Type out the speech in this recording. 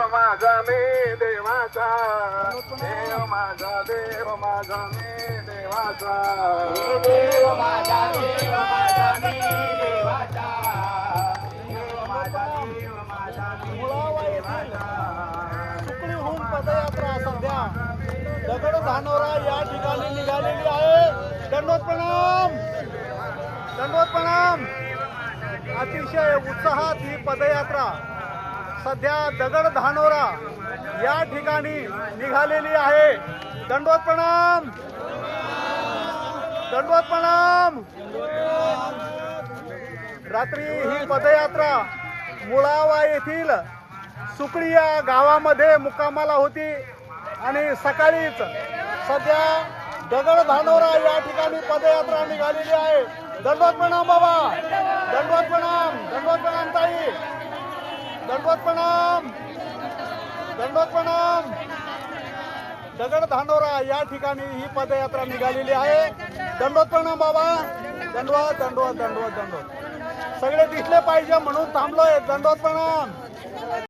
देव माझा देव माझा मी देवाचा. देव माझा देव माझा मी देवाचा. देव माझा देव माझा मी मुळावा येथील सुकळीहून पदयात्रा सध्या. दगड धानोरा या ठिकाणी निघालेली आहे. दंडवत प्रणाम. दंडवत प्रणाम. अतिशय उत्साहात ही पदयात्रा. सध्या दगड धानोरा या ठिकाणी निघालेली आहे. दंडवत प्रणाम. दंडवत प्रणाम. रात्री ही पदयात्रा मुळावा येथील सुकडिया या गावामध्ये मुक्कामाला होती आणि सकाळीच सध्या दगड धानोरा या ठिकाणी पदयात्रा निघालेली आहे. दंडवत प्रणाम बाबा दंडवत प्रणाम दंडवत प्रणाम ताई दंडवत प्रणाम. दंडवत प्रणाम. दगड धानोरा या ठिकाणी ही पदयात्रा निघालेली आहे. दंडवत प्रणाम बाबा. दंडवत दंडवत दंडवत दंडवत सगळे दिसले पाहिजे म्हणून थांबलोय. दंडवत प्रणाम.